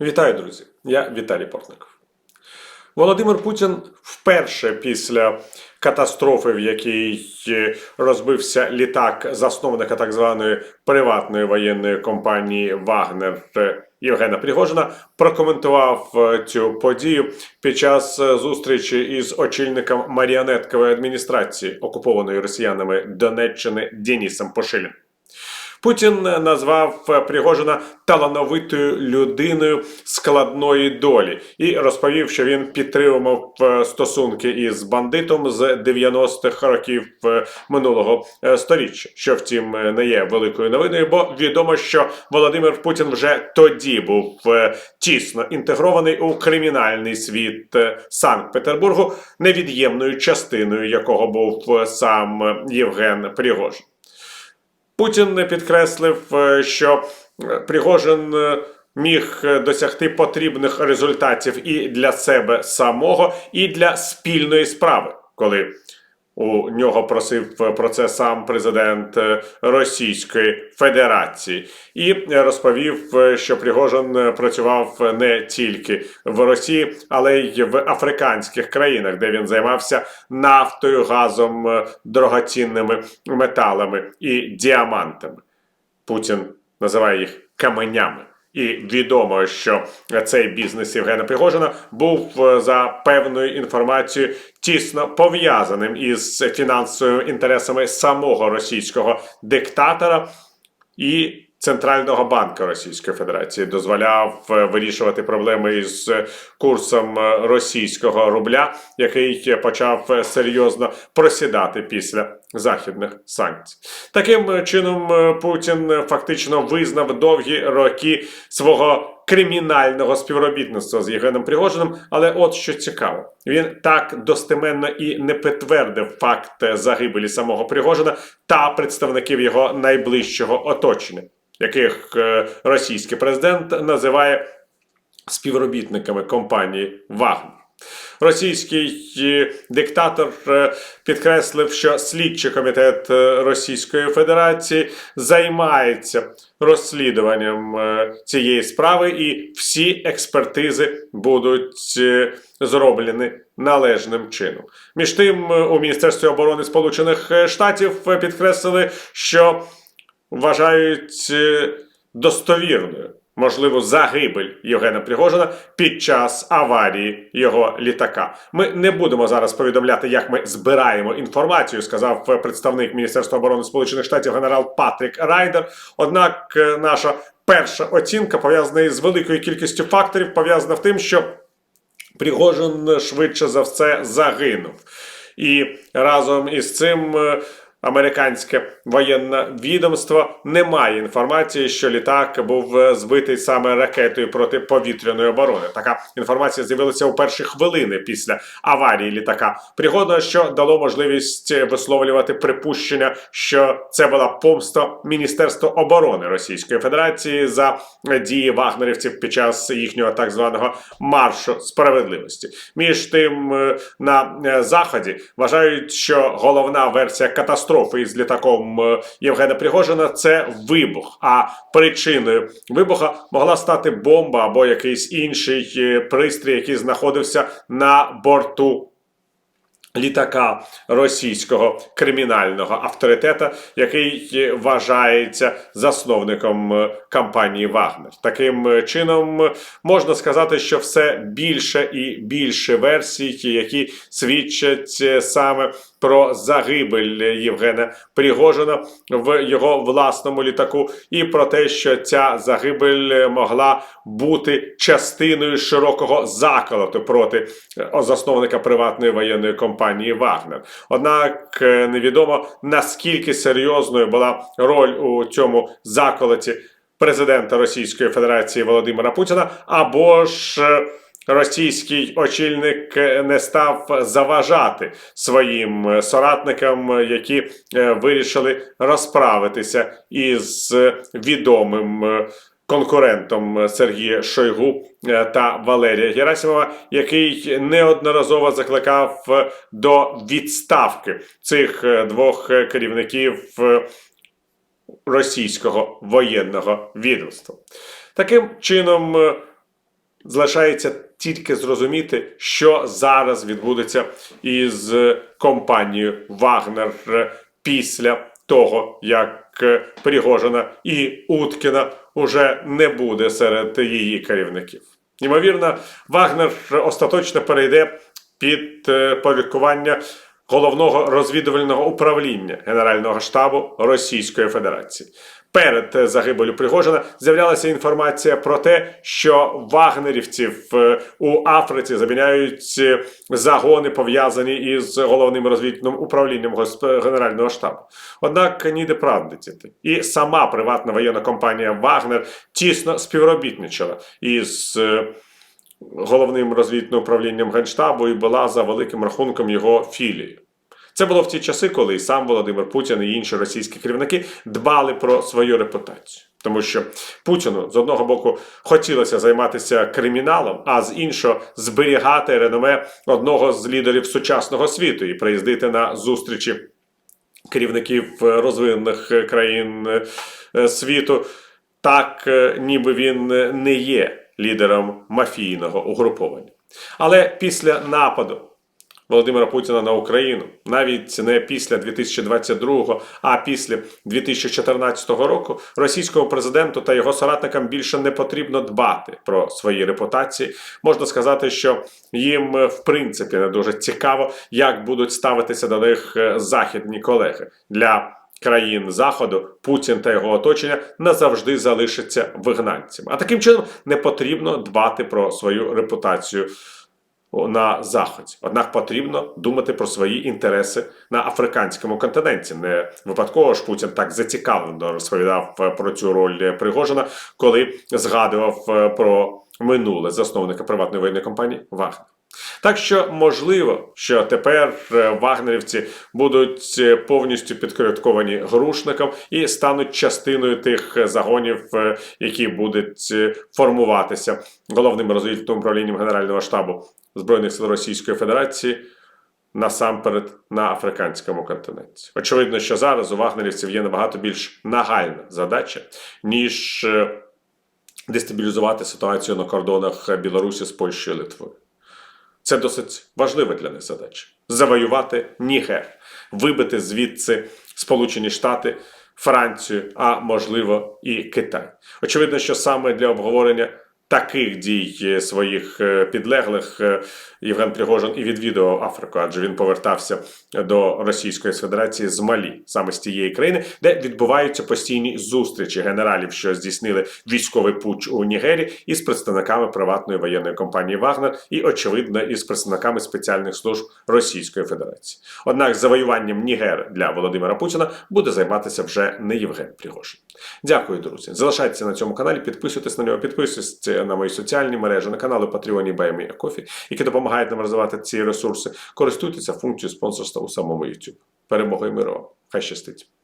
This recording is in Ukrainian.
Вітаю, друзі! Я Віталій Портников. Володимир Путін вперше після катастрофи, в якій розбився літак засновника так званої приватної воєнної компанії Вагнер Євгена Пригожина, прокоментував е, цю подію під час е, зустрічі із очільником маріонеткової адміністрації окупованої росіянами Донеччини Денісом Пошилін. Путін назвав Пригожина талановитою людиною складної долі і розповів, що він підтримував е, стосунки із бандитом з 90-х років е, минулого е, сторіччя, що втім е, не є великою новиною, бо відомо, що Володимир Путін вже тоді був е, тісно інтегрований у кримінальний світ е, Санкт-Петербургу, невід'ємною частиною якого був е, сам е, Євген Пригожин. Путін підкреслив, е, що е, Пригожин е, міг досягти потрібних результатів і для себе самого, і для спільної справи, коли у нього просив про це сам президент е, Російської Федерації, і е, розповів, е, що Пригожин е, працював не тільки в Росії, але й в африканських країнах, де він займався нафтою, газом, е, дорогоцінними металами і діамантами. Путін називає їх каменями. І відомо, що цей бізнес Євгена Пригожина був е, за певною інформацією тісно пов'язаним із фінансовими інтересами самого російського диктатора. І Центрального банку Російської Федерації дозволяв е, вирішувати проблеми із курсом е, російського рубля, який почав е, серйозно просідати після західних санкцій. Таким чином Путін фактично визнав довгі роки свого кримінального співробітництва з Євгеном Пригожиним. Але от що цікаво, він так достеменно і не підтвердив факт загибелі самого Пригожина та представників його найближчого оточення, яких е, російський президент називає співробітниками компанії Вагнер. Російський е, диктатор е, підкреслив, що слідчий комітет Російської Федерації займається розслідуванням цієї справи, і всі експертизи будуть зроблені належним чином. Між тим, у Міністерстві оборони Сполучених Штатів підкреслили, що вважають е, достовірною можливу загибель Євгена Пригожина під час аварії його літака. Ми не будемо зараз повідомляти, як ми збираємо інформацію, сказав е, представник Міністерства оборони Сполучених Штатів генерал Патрік Райдер. Однак е, наша перша оцінка пов'язана із великою кількістю факторів, пов'язана в тим, що Пригожин швидше за все загинув. І разом із цим американське воєнне відомство не має інформації, що літак був збитий саме ракетою протиповітряної оборони. Така інформація з'явилася у перші хвилини після аварії літака. Пригодно, що дало можливість висловлювати припущення, що це була помста Міністерства оборони Російської Федерації за дії вагнерівців під час їхнього так званого маршу справедливості. Між тим е, на е, заході вважають, що головна версія катастрофи із літаком е, Євгена Пригожина це вибух. А причиною вибуха могла стати бомба або якийсь інший е, пристрій, який знаходився на борту літака російського кримінального авторитета, який вважається засновником е, компанії Вагнер. Таким е, чином е, можна сказати, що все більше і більше версій, які свідчать саме про загибель Євгена Пригожина в його власному літаку, і про те, що ця загибель могла бути частиною широкого заколоту проти засновника приватної воєнної компанії Вагнер. Однак е, невідомо наскільки серйозною була роль у цьому заколоті президента Російської Федерації Володимира Путіна або ж. е, Російський очільник е, не став заважати своїм соратникам, які вирішили розправитися із відомим конкурентом Сергія Шойгу е, та Валерія Герасимова, який неодноразово закликав е, до відставки цих е, двох керівників російського воєнного відомства. Таким чином. залишається тільки зрозуміти, що зараз відбудеться із компанією Вагнер після того, як Пригожина і Уткіна уже не буде серед її керівників. Ймовірно, Вагнер остаточно перейде під е, порядкування головного розвідувального управління Генерального штабу Російської Федерації. Перед е, загибелю Пригожина з'являлася інформація про те, що вагнерівців е, у Африці заміняють е, загони, пов'язані із головним розвідувальним управлінням Генерального штабу. Однак ніде правди цити. І сама приватна воєнна компанія Вагнер тісно співробітничала із головним розвідувальним управлінням Генштабу і була за великим рахунком його філією. Це було в ті часи, коли і сам Володимир Путін і інші російські керівники дбали про свою репутацію. Тому що Путіну з одного боку хотілося займатися криміналом, а з іншого зберігати реноме одного з лідерів сучасного світу і приїздити на зустрічі керівників е, розвинених е, країн е, світу, так ніби він не є лідером мафійного угруповання. Але після нападу Володимира Путіна на Україну, навіть не після 2022, а після 2014 року, російському президенту та його соратникам більше не потрібно дбати про свої репутації. Можна сказати, що їм в принципі не дуже цікаво, як будуть ставитися до них е, західні колеги для. Країн Заходу Путін та його оточення назавжди залишаться вигнанцями. А таким чином не потрібно дбати про свою репутацію на заході. Однак потрібно думати про свої інтереси на африканському континенті. Не випадково ж Путін так зацікавлено розповідав е, про цю роль Пригожина, коли згадував е, про минуле засновника приватної воєнної компанії Вагнер. Так що можливо, що тепер е, вагнерівці будуть е, повністю підкорядковані грушникам і стануть частиною тих е, загонів, які будуть формуватися головним розвідувальним управлінням Генерального штабу Збройних сил Російської Федерації насамперед на африканському континенті. Очевидно, що зараз у вагнерівців є набагато більш нагальна задача, ніж дестабілізувати ситуацію на кордонах Білорусі з Польщею і Литвою. Це досить важлива для них задача. Завоювати Нігер, вибити звідси Сполучені Штати, Францію, а можливо і Китай. Очевидно, що саме для обговорення таких дій е, своїх е, підлеглих е, Євген Пригожин і відвідував Африку, адже він повертався до Російської Федерації з Малі, саме з тієї країни, де відбуваються постійні зустрічі генералів, що здійснили військовий путч у Нігері, із представниками приватної воєнної компанії Вагнер і, очевидно, із представниками спеціальних служб Російської Федерації. Однак завоюванням Нігер для Володимира Путіна буде займатися вже не Євген Пригожин. Дякую, друзі. Залишайтеся на цьому каналі, підписуйтесь на нього, підписуйтесь на мої соціальні мережі, на канали Patreon і Кофі, які допомагають нам розвивати ці ресурси. Користуйтеся функцією спонсорства у самому YouTube. Перемоги миру! Хай щастить!